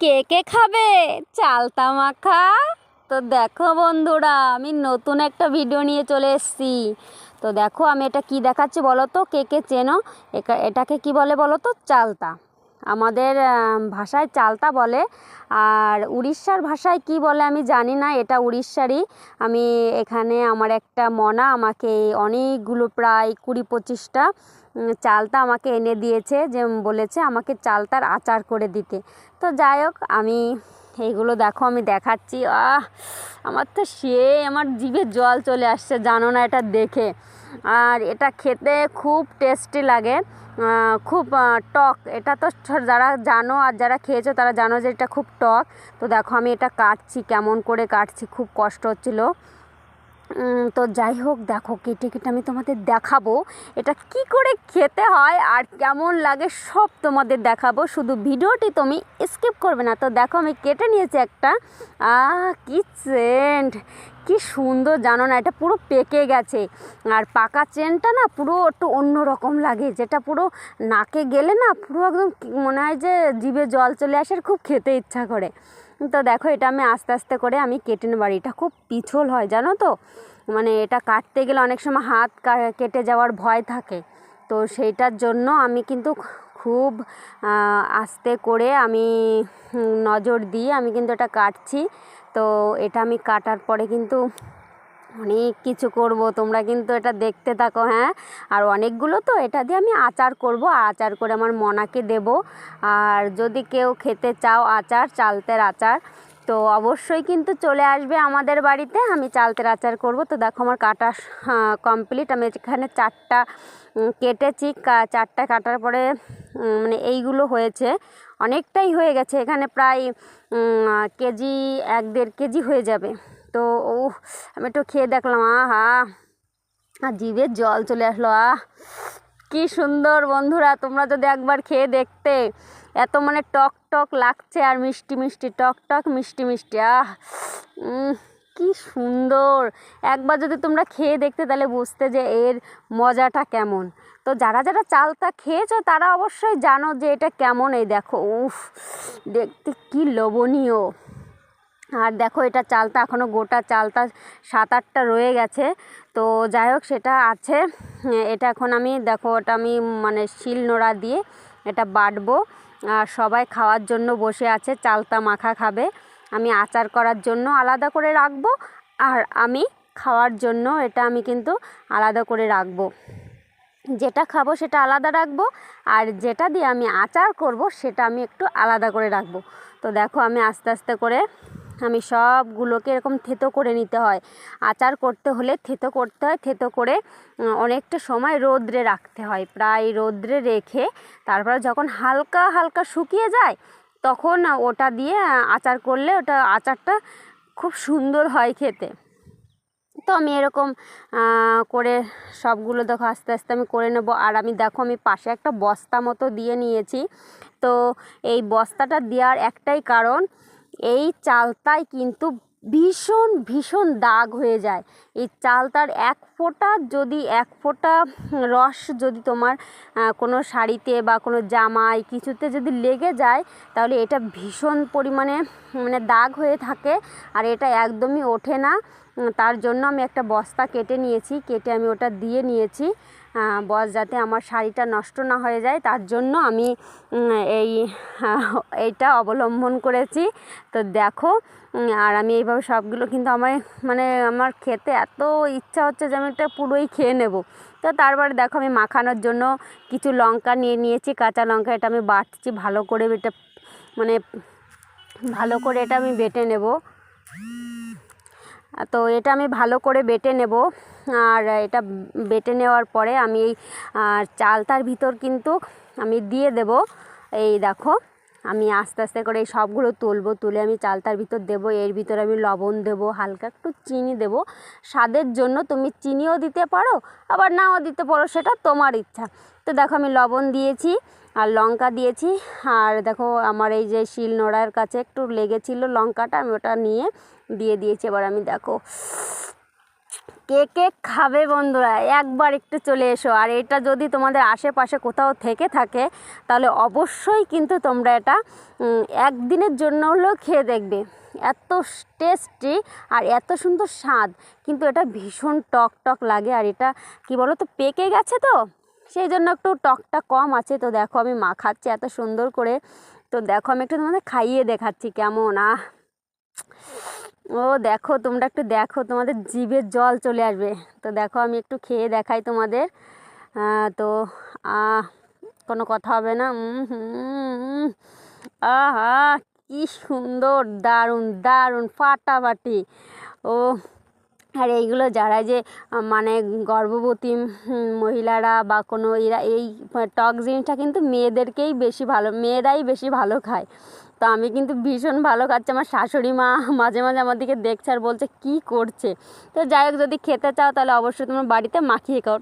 কে কে খাবে? চালতা মাখা? তো দেখো বন্ধুরা, আমি নতুন একটা ভিডিও নিয়ে চলে এসেছি। তো দেখো আমি এটা কি দেখাচ্ছি বলো তো? কে কে চেনো? এটাকে কি বলে বলো তো? চালতা। আমাদের ভাষায় চালতা বলে। আর উড়িষ্যার ভাষায় কি বলে আমি জানি না, এটা উড়িষ্যারই। আমি এখানে আমার একটা মনা, আমাকে অনেকগুলো প্রায় কুড়ি পঁচিশটা চালতা আমাকে এনে দিয়েছে যে বলেছে আমাকে চালতার আচার করে দিতে। তো যাই হোক, আমি এইগুলো দেখো, আমি দেখাচ্ছি। আহ, আমার তো সে আমার জিভে জল চলে আসছে, জানো না এটা দেখে। আর এটা খেতে খুব টেস্টি লাগে খুব টক। এটা তো যারা জানো আর যারা খেয়েছো, তারা জানো যে এটা খুব টক। তো দেখো, আমি এটা কাটছি, কেমন করে কাটছি, খুব কষ্ট হচ্ছিল। তো যাই হোক, দেখো, কেটে কেটে আমি তোমাদের দেখাবো। এটা কি করে খেতে হয় আর কেমন লাগে সব তোমাদের দেখাবো। শুধু ভিডিওটি তুমি স্কিপ করবে না। তো দেখো, আমি কেটে নিয়েছি একটা। আহ, কি সেন্ট কি সুন্দর, জানো না, এটা পুরো পেকে গেছে। আর পাকা চেনটা না পুরো একটু অন্য রকম লাগে, যেটা পুরো নাকে গেলে না পুরো একদম মনে হয় যে জিভে জল চলে আসে খুব খেতে ইচ্ছা করে। তো দেখো, এটা আমি আস্তে আস্তে করে আমি কেটে নেব। আর এটা খুব পিছল হয়, জানো তো? মানে এটা কাটতে গেলে অনেক সময় হাত কেটে যাওয়ার ভয় থাকে। তো সেইটার জন্য আমি কিন্তু খুব আস্তে করে আমি নজর দিয়ে আমি কিন্তু এটা কাটছি। তো এটা আমি কাটার পরে কিন্তু অনেক কিছু করব, তোমরা কিন্তু এটা দেখতে থাকো হ্যাঁ? আর অনেকগুলো তো, এটা দিয়ে আমি আচার করব আচার করে আমার মনাকে দেব। আর যদি কেউ খেতে চাও আচার, চালতের আচার, তো অবশ্যই কিন্তু চলে আসবে আমাদের বাড়িতে, আমি চালতের আচার করব। তো দেখো আমার কাটা কমপ্লিট আমি এখানে চারটা কেটেছি চারটা কাটার পরে মানে এইগুলো হয়েছে, অনেকটাই হয়ে গেছে, এখানে প্রায় কেজি, এক দেড় কেজি হয়ে যাবে। তো ও আমি একটু খেয়ে দেখলাম, আহা। আর জিভে জল চলে আসলো, আহ। কি সুন্দর বন্ধুরা, তোমরা যদি একবার খেয়ে দেখতে, এত মানে টক টক লাগছে আর মিষ্টি মিষ্টি, টক টক মিষ্টি মিষ্টি, আহ। কি সুন্দর। একবার যদি তোমরা খেয়ে দেখতে, তাহলে বুঝতে যে এর মজাটা কেমন। তো যারা যারা চালটা খেয়েছো, তারা অবশ্যই জানো যে এটা কেমন, এই দেখো, উফ, দেখতে কি লোভনীয়। আর দেখো এটা চালটা এখনও গোটা চালটা সাত আটটা রয়ে গেছে। তো যাই হোক, সেটা আছে। এটা এখন আমি, দেখো, ওটা আমি মানে শিল নোড়া দিয়ে এটা বাটবো। আর সবাই খাওয়ার জন্য বসে আছে, চালতা মাখা খাবে। আমি আচার করার জন্য আলাদা করে রাখব আর আমি খাওয়ার জন্য এটা আমি কিন্তু আলাদা করে রাখব। যেটা খাব সেটা আলাদা রাখব আর যেটা দিয়ে আমি আচার করব সেটা আমি একটু আলাদা করে রাখব। তো দেখো, আমি আস্তে আস্তে করে আমি সবগুলোকে এরকম থেতো করে নিতে হয়। আচার করতে হলে থেতো করতে হয়, থেতো করে অনেকটা সময় রোদ্রে রাখতে হয়। প্রায় রোদ্রে রেখে তারপরে যখন হালকা হালকা শুকিয়ে যায়, তখন ওটা দিয়ে আচার করলে ওটা আচারটা খুব সুন্দর হয় খেতে। তো আমি এরকম করে সবগুলো দেখো, আস্তে আস্তে আমি করে নেব। আর আমি দেখো, আমি পাশে একটা বস্তা মতো দিয়ে নিয়েছি। তো এই বস্তাটা দেওয়ার একটাই কারণ এই চালতায় কিন্তু ভীষণ ভীষণ দাগ হয়ে যায়। এই চালতার এক ফোঁটা যদি এক ফোঁটা রস যদি তোমার কোনো শাড়িতে বা কোনো জামায় কিছুতে যদি লেগে যায়, তাহলে এটা ভীষণ পরিমাণে মানে দাগ হয়ে থাকে আর এটা একদমই ওঠে না। তার জন্য আমি একটা বস্তা কেটে নিয়েছি, কেটে আমি ওটা দিয়ে নিয়েছি। বস যাতে আমার শাড়িটা নষ্ট না হয়ে যায়, তার জন্য আমি এই এইটা অবলম্বন করেছি। তো দেখো আর আমি এইভাবে সবগুলো কিন্তু আমার মানে আমার খেতে এত ইচ্ছা হচ্ছে যে আমি এটা পুরোই খেয়ে নেব। তো তারপরে দেখো আমি মাখানোর জন্য কিছু লঙ্কা নিয়ে নিয়েছি, কাঁচা লঙ্কা এটা আমি বাটছি, ভালো করে এটা মানে ভালো করে এটা আমি বেটে নেব। তো এটা আমি ভালো করে বেটে নেব আর এটা বেটে নেওয়ার পরে আমি এই চালতার ভিতর কিন্তু আমি দিয়ে দেব। এই দেখো। আমি আস্তে আস্তে করে এই সবগুলো তুলবো, তুলে আমি চালতার ভিতর দেবো, এর ভিতরে আমি লবণ দেবো, হালকা একটু চিনি দেবো। স্বাদের জন্য তুমি চিনিও দিতে পারো, আবার নাও দিতে পারো, সেটা তোমার ইচ্ছা। তো দেখো আমি লবণ দিয়েছি আর লঙ্কা দিয়েছি। আর দেখো আমার এই যে শিল নোড়ার কাছে একটু লেগেছিলো লঙ্কাটা, আমি ওটা নিয়ে দিয়ে দিয়েছি। এবার আমি দেখো কে কে খাবে বন্ধুরা? একবার একটু চলে এসো। আর এটা যদি তোমাদের আশেপাশে কোথাও থেকে থাকে, তাহলে অবশ্যই কিন্তু তোমরা এটা একদিনের জন্য হলেও খেয়ে দেখবে। এত টেস্টি আর এত সুন্দর স্বাদ। কিন্তু এটা ভীষণ টক টক লাগে। আর এটা কি বলো তো পেকে গেছে তো? সেই জন্য একটু টকটা কম আছে। তো দেখো আমি মাখাচ্ছি এত সুন্দর করে। তো দেখো আমি একটু তোমাদের খাইয়ে দেখাচ্ছি কেমন। আহ! ও দেখো, তোমরা একটু দেখো, তোমাদের জিভের জল চলে আসবে। তো দেখো, আমি একটু খেয়ে দেখাই তোমাদের। তো কোনো কথা হবে না? আহা, কি সুন্দর, দারুণ দারুণ, ফাটাফাটি। ও আর এইগুলো যারা যে মানে গর্ভবতী মহিলারা বা কোনো এরা, এই টক জিনিসটা কিন্তু মেয়েদেরকেই বেশি ভালো, মেয়েরাই বেশি ভালো খায়। তো আমি কিন্তু ভীষণ ভালো খাচ্ছি। আমার শাশুড়ি মা মাঝে মাঝে আমার দিকে দেখছে আর বলছে, কী করছে? তো যাই হোক, যদি খেতে চাও তাহলে অবশ্যই তোমার বাড়িতে মাখিয়ে খাও।